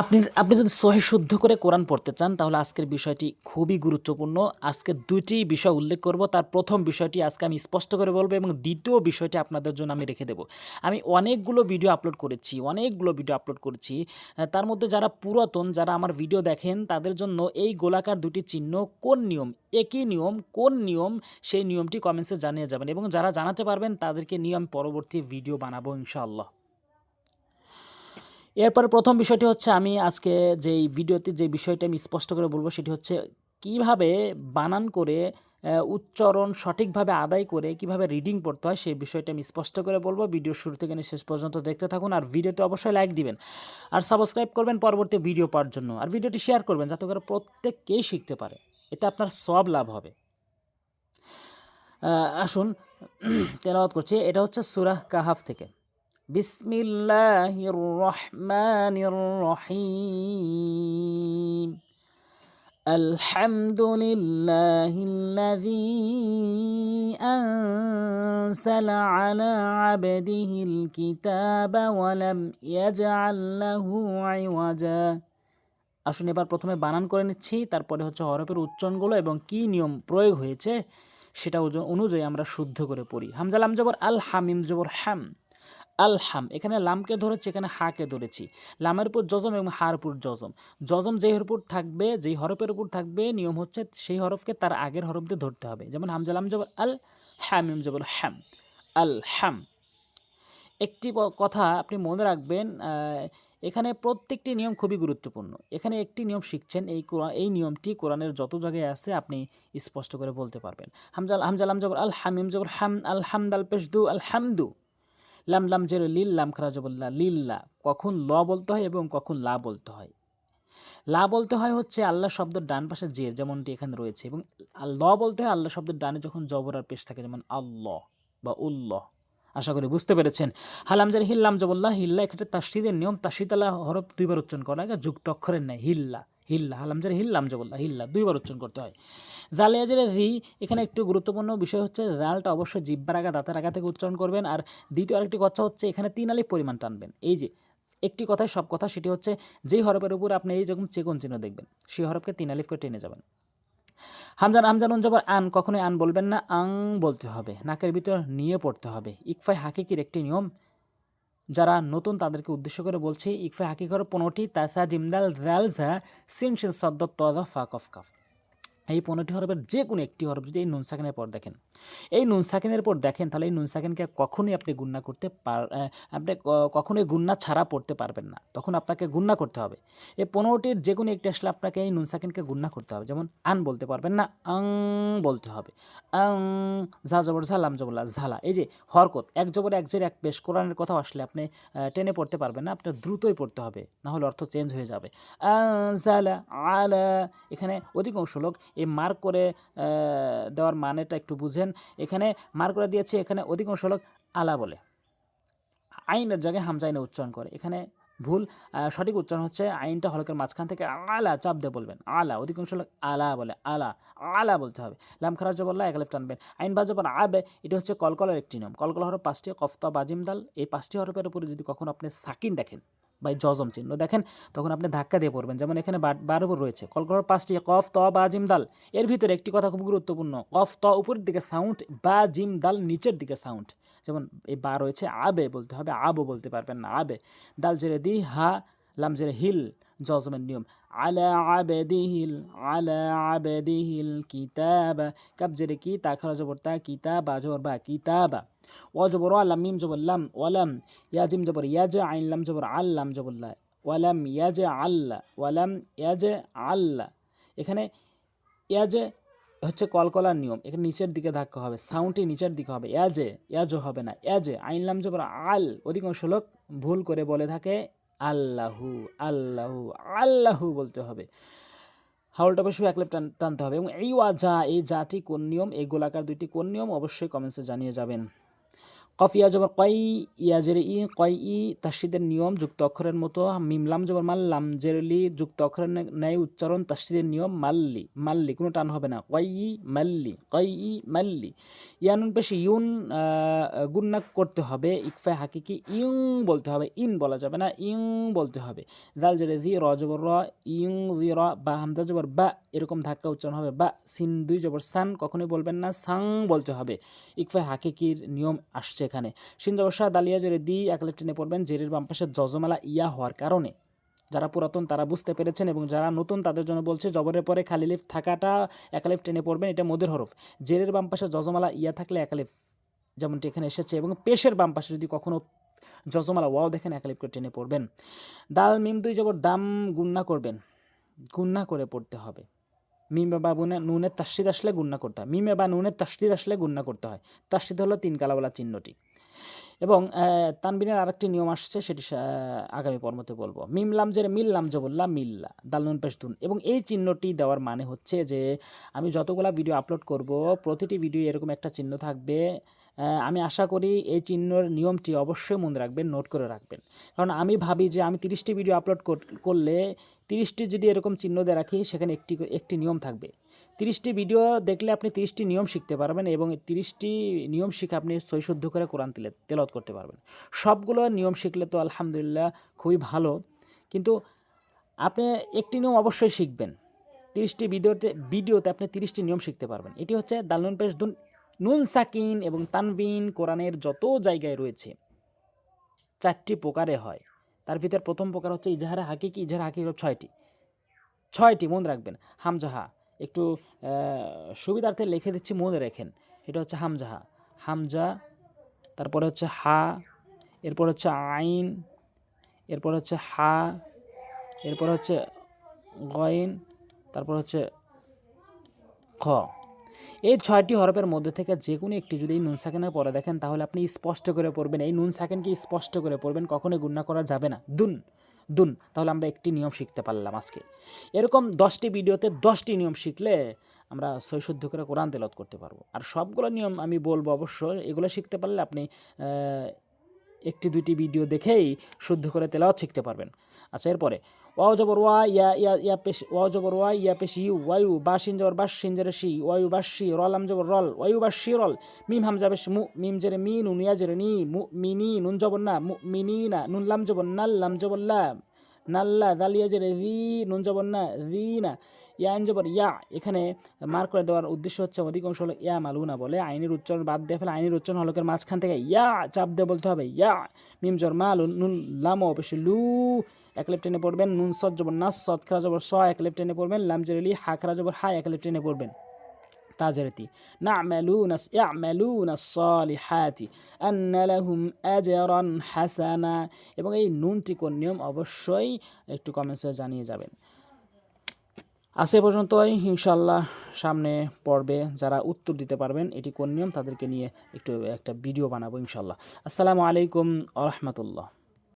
আপনি আপনি যদি সহি শুদ্ধ করে কোরআন পড়তে চান, তাহলে আজকের বিষয়টি খুবই গুরুত্বপূর্ণ। আজকে দুইটি বিষয় উল্লেখ করব। তার প্রথম বিষয়টি আজকে আমি স্পষ্ট করে বলব এবং দ্বিতীয় বিষয়টি আপনাদের জন্য আমি রেখে দেব। আমি অনেকগুলো ভিডিও আপলোড করেছি, অনেকগুলো ভিডিও আপলোড করেছি। তার মধ্যে যারা পুরাতন, যারা আমার ভিডিও দেখেন, তাদের জন্য এই গোলাকার দুটি চিহ্ন কোন নিয়ম, একই নিয়ম, কোন নিয়ম, সেই নিয়মটি কমেন্টসে জানিয়ে যাবেন এবং যারা জানাতে পারবেন, তাদেরকে নিয়ে আমি পরবর্তী ভিডিও বানাবো ইনশাআল্লাহ। এরপরে প্রথম বিষয়টি হচ্ছে আমি আজকে যেই ভিডিওতে যে বিষয়টা আমি স্পষ্ট করে বলব সেটি হচ্ছে কীভাবে বানান করে উচ্চারণ সঠিকভাবে আদায় করে কীভাবে রিডিং পড়তে হয় সেই বিষয়টা আমি স্পষ্ট করে বলব। ভিডিও শুরু থেকে শেষ পর্যন্ত দেখতে থাকুন আর ভিডিওতে অবশ্যই লাইক দিবেন আর সাবস্ক্রাইব করবেন পরবর্তী ভিডিও পাওয়ার জন্য আর ভিডিওটি শেয়ার করবেন যাতে করে প্রত্যেককেই শিখতে পারে। এতে আপনার সব লাভ হবে। আসুন, তেলাওয়াত করছি। এটা হচ্ছে সুরাহ কাহাফ থেকে। বিসমিল্লাহির রহমানির রহিম الحمد لله الذي أنزل على عبده الكتاب ولم يجعل له عوجا আসুন এবার প্রথমে বানান করে নিচ্ছি তারপরে হচ্ছে হরফের উচ্চারণগুলো এবং কি নিয়ম প্রয়োগ হয়েছে সেটা ওজ- অনুযায়ী আমরা শুদ্ধ করে পড়ি হামজা লাম জবর আল হামিম জবর হ্যাম আল হাম এখানে লামকে ধরেছি, এখানে হাকে ধরেছি। লামের উপর জজম এবং হার উপর জজম জজম যেই উপর থাকবে, যেই হরফের উপর থাকবে, নিয়ম হচ্ছে সেই হরফকে তার আগের হরফ দিয়ে ধরতে হবে। যেমন হামজা লাম জবর আল হ্যামিম জবর হ্যাম আল হ্যাম একটি কথা আপনি মনে রাখবেন এখানে প্রত্যেকটি নিয়ম খুবই গুরুত্বপূর্ণ। এখানে একটি নিয়ম শিখছেন, এই কোরআন এই নিয়মটি কোরআনের যত জায়গায় আছে আপনি স্পষ্ট করে বলতে পারবেন। হামজাল হামজালাম জবর আল হামিম জবর হাম আল হামদাল পেশদু আল হামদু লাম লাম জের লিল লাম খারা জবল্লা লিল্লা কখন ল বলতে হয় এবং কখন লা বলতে হয়। লা বলতে হয় হচ্ছে আল্লাহ শব্দের ডান পাশে জের, যেমনটি এখানে রয়েছে, এবং ল বলতে হয় আল্লাহ শব্দের ডানে যখন জবর আর পেশ থাকে, যেমন আল্লাহ বা উল্লাহ। আশা করি বুঝতে পেরেছেন। হালাম জারি হিল্লাম জবল্লাহ হিল্লা এখানে তাসিদের নিয়ম তাসিতালা হরফ দুইবার উচ্চারণ করা যুক্ত অক্ষরের নেয় হিল্লা হিল্লা হালাম জারি হিল্লাম জবল্লাহ হিল্লা দুইবার উচ্চারণ করতে হয়। জালিয়া জেরে রি এখানে একটু গুরুত্বপূর্ণ বিষয় হচ্ছে জালটা অবশ্যই জিব্বার আগা দাঁতের আগা থেকে উচ্চারণ করবেন। আর দ্বিতীয় আরেকটি কথা হচ্ছে, এখানে তিন আলিফ পরিমাণ টানবেন। এই যে, একটি কথায় সব কথা, সেটি হচ্ছে যেই হরফের উপর আপনি এই রকম চেকন চিহ্ন দেখবেন, সেই হরফকে তিন আলিফ করে টেনে যাবেন। হামজান হামজানুন জবর আন, কখনোই আন বলবেন না, আং বলতে হবে, নাকের ভিতর নিয়ে পড়তে হবে। ইকফাই হাকিকির একটি নিয়ম, যারা নতুন তাদেরকে উদ্দেশ্য করে বলছি ইকফাই হাকিকর পনেরোটি তাসা জিমদাল, রালজা সিন সিন সদ্দ তদা ফা কফ কাফ। এই পনেরোটি হরফের যে কোনো একটি হরফ যদি এই নুন সাকিনের পর দেখেন। এই নুন সাকিনের পর দেখেন, তাহলে এই নুন সাকিনকে কখনোই আপনি গুন্না করতে পার আপনি কখনোই গুন্না ছাড়া পড়তে পারবেন না। তখন আপনাকে গুন্না করতে হবে। এই পনেরোটির যে কোনো একটি আসলে আপনাকে এই নুন সাকিনকে গুন্না করতে হবে। যেমন আন বলতে পারবেন না, আং বলতে হবে। আং, ঝা জবর ঝালাম জবরলা ঝালা। এই যে হরকত, এক জবর এক জের এক পেশ কোরআনের কথা আসলে আপনি টেনে পড়তে পারবেন না আপনার দ্রুতই পড়তে হবে না হলে অর্থ চেঞ্জ হয়ে যাবে। আলা। এখানে অধিকাংশ লোক এই মার্ক করে দেওয়ার মানেটা একটু বুঝেন। এখানে মার্ক করে দিয়েছে এখানে অধিকাংশ লোক আলা বলে। আইনের জায়গায় হামজা আইনে উচ্চারণ করে। এখানে ভুল সঠিক উচ্চারণ হচ্ছে আইনটা হলকের মাঝখান থেকে আলা চাপ দিয়ে বলবেন। আলা, অধিকাংশ লোক আলা বলে। আলা আলা বলতে হবে। লাম খারাজ বললা এক টানবেন। আইন বাজ জবর আবে, এটা হচ্ছে কলকলের একটি নিয়ম। কলকল হরফ পাঁচটি, কফতা বাজিম দাল এই পাঁচটি হরফের উপরে যদি কখনো আপনি সাকিন দেখেন বা এই জজম চিহ্ন। দেখেন, তখন আপনি ধাক্কা দিয়ে পড়বেন। যেমন এখানে বার- উপর রয়েছে। কলকাতার পাঁচটি কফ, ত, বা, জিম, দাল। এর ভিতরে একটি কথা খুব গুরুত্বপূর্ণ। কফ, ত, উপরের দিকে সাউন্ড, বা, জিম, দাল, নিচের দিকে সাউন্ড। যেমন এই বা রয়েছে, আবে বলতে হবে। আবো বলতে পারবেন না, আবে। দাল জেরে দি, হা, লাম জেরে হিল, জজমের নিয়ম। আলা আবেদিহিল আলা আবেদিহিল কিতাবা কাব জেরে কি তা খারা জবর তা কিতাবা জবর বা কিতাবা ও জবর আলাম মিম জবর লাম ওয়ালাম ইয়াজিম জবর ইয়াজ আইন জবর আল্লাম জবর লা ওয়ালাম ইয়াজ আল্লাহ ওয়ালাম ইয়াজ আল্লাহ এখানে ইয়াজে হচ্ছে কলকলার নিয়ম। এখানে নিচের দিকে ধাক্কা হবে। সাউন্ডটি নিচের দিকে হবে। ইয়াজে ইয়াজও হবে না। ইয়াজে আইনলাম জবর আল অধিকাংশ লোক ভুল করে বলে থাকে। আল্লাহু আল্লাহু আল্লাহু বলতে হবে। হাওলটা অবশ্যই এক লেপ টান- টানতে হবে এবং এই ওয়া যা এই জাটি কোন নিয়ম, এই গোলাকার দুইটি কোন নিয়ম অবশ্যই কমেন্টসে জানিয়ে যাবেন। কফ ইয়া জবর কই ইয়া জেরে ই কই ই তাসিদের নিয়ম যুক্ত অক্ষরের মতো মিমলাম জবর মাল্লাম জেরলি যুক্ত অক্ষরের ন্যায় উচ্চারণ তাসিদের নিয়ম মাল্লি মাল্লি, কোনো টান হবে না কই ই, মাল্লি কই ই, মাল্লি। ইয়ানুন পেশি ইউন গুন্না করতে হবে ইকফা হাকিকি ইং বলতে হবে, ইন বলা যাবে না ইং বলতে হবে। দাল জেরে জি, র জবর র ইং জি, র, বা, হামজা জবর বা, এরকম ধাক্কা উচ্চারণ হবে, বা, সিন দুই জবর সান, কখনোই বলবেন না, সাং বলতে হবে। ইকফা হাকিকির নিয়ম আসছে এখানে। সিন জবর শাহ দালিয়া জেরে দি একলে টেনে পড়বেন জেরের বাম পাশে জজমালা ইয়া হওয়ার কারণে। যারা পুরাতন তারা বুঝতে পেরেছেন এবং যারা নতুন তাদের জন্য বলছে জবরের পরে খালি লিফ থাকাটা একালিফ টেনে পড়বেন, এটা মোদের হরফ। জেরের বাম পাশে জজমালা ইয়া থাকলে একালিফ যেমনটি এখানে এসেছে এবং পেশের বাম পাশে যদি কখনো জজমালা ওয়াও দেখেন একালিফ করে টেনে পড়বেন। দাল, মিম দুই জবর দাম গুন্না করবেন। গুন্না করে পড়তে হবে। মিমে বা বুনে নুনের তাস্তিদ আসলে গুন্না করতে হয়। মিমে বা নুনের তাস্তিদ আসলে গুন্না করতে হয়। তাস্তিদ হলো তিন কালাওয়ালা চিহ্নটি। এবং তানবিনের আরেকটি নিয়ম আসছে, সেটি আগামী পর্বতে বলব। মিমলাম যে মিললাম জবল্লা মিল্লা, দালনুন পেশদুন এবং এই চিহ্নটি দেওয়ার মানে হচ্ছে যে, আমি যতগুলা ভিডিও আপলোড করব, প্রতিটি ভিডিও এরকম একটা চিহ্ন থাকবে আমি আশা করি এই চিহ্নর নিয়মটি অবশ্যই মনে রাখবেন নোট করে রাখবেন। কারণ আমি ভাবি যে আমি তিরিশটি ভিডিও আপলোড করলে তিরিশটি যদি এরকম চিহ্ন দিয়ে রাখি, সেখানে একটি একটি নিয়ম থাকবে। তিরিশটি ভিডিও দেখলে আপনি তিরিশটি নিয়ম শিখতে পারবেন এবং তিরিশটি নিয়ম শিখে আপনি সৈশুদ্ধ করে কোরআন তেলে তেলত করতে পারবেন। সবগুলো নিয়ম শিখলে তো আলহামদুলিল্লাহ খুবই ভালো, কিন্তু আপনি একটি নিয়ম অবশ্যই শিখবেন। তিরিশটি ভিডিওতে ভিডিওতে আপনি তিরিশটি নিয়ম শিখতে পারবেন। এটি হচ্ছে দালনুন পেশ দুন নুন সাকিন এবং তানবিন কোরআনের যত জায়গায় রয়েছে, চারটি প্রকারে হয়। তার ভিতর প্রথম প্রকার হচ্ছে ইজাহারে হাকিকি ইজাহারে হাকিকি হলো ছয়টি। ছয়টি, মনে রাখবেন। হামজাহা, একটু সুবিধার্থে লিখে দিচ্ছি, মনে রাখেন। এটা হচ্ছে হামজাহা। হামজা, তারপরে হচ্ছে হা, এরপর হচ্ছে আইন, এরপর হচ্ছে হা, এরপর হচ্ছে গইন তারপর হচ্ছে খ। এই ছয়টি হরফের মধ্যে থেকে যে কোনো একটি যদি নুন সাকেনে পরে দেখেন, তাহলে আপনি স্পষ্ট করে পড়বেন। এই নুন সাকেনকে স্পষ্ট করে পড়বেন, কখনোই গুণনা করা যাবে না। দুন দুন, তাহলে আমরা একটি নিয়ম শিখতে পারলাম আজকে। এরকম দশটি ভিডিওতে দশটি নিয়ম শিখলে আমরা সৈশুদ্ধ করে কোরআন তেলত করতে পারব। আর সবগুলো নিয়ম আমি বলব অবশ্য এগুলো শিখতে পারলে আপনি একটি, দুইটি ভিডিও দেখেই শুদ্ধ করে তেলাওয়াত শিখতে পারবেন। আচ্ছা এরপরে, ওয়াও জবর ওয়া, ইয়া ইয়া ইয়া পেশ, ওয়াও জবর ওয়া, ইয়া পেশ ইউ ওয়ায়ু, বা শিন জবর বাসিন জেরে শি, ওয়ায়ু বাসি রল আম জবর, রল, ওয়ায়ু বাসি রল, মিম হামজা বেশ মু, মিম জেরে মি, নুন, ইয়া জেরে নি, মু মিনি নুন জবর না, মু মিনি না, নুন, লাম জবর, নাল, লাম জবর, লা নাল্লা দালিয়া জেরে রি নুন জবর না রি না। ইয়া আইন জবর, ইয়া। এখানে মার্ক করে দেওয়ার উদ্দেশ্য হচ্ছে অধিকাংশ হলো ইয়া মালুনা বলে। আইনের উচ্চারণ বাদ দিয়ে ফেলে আইনের উচ্চারণ হলকের মাঝখান থেকে ইয়া চাপ দিয়ে বলতে হবে, ইয়া। মিম জর মা লু নুন, লামো অবশ্যই লু। এক লেফট টেনে পড়বেন, নুন সদ জবর নাস সদ, খারা জবর স, এক লেফট টেনে পড়বেন, লাম জেরেলি হা, খারা জবর, হা, এক লেফট টেনে পড়বেন। তাজারতি। না'মালুনা ইয়া'মালুনা সালিহাতি আন্না লাহুম আজরান হাসানা। এবং এই নুনটি কোন নিয়ম? অবশ্যই একটু কমেন্টসে জানিয়ে যাবেন। এ পর্যন্তই। ইনশাল্লাহ সামনে পর্বে যারা উত্তর দিতে পারবেন, এটি কোন নিয়ম? তাদেরকে নিয়ে একটু একটা ভিডিও বানাবো ইনশাল্লাহ আসসালামু আলাইকুম আ রহমতুল্লাহ।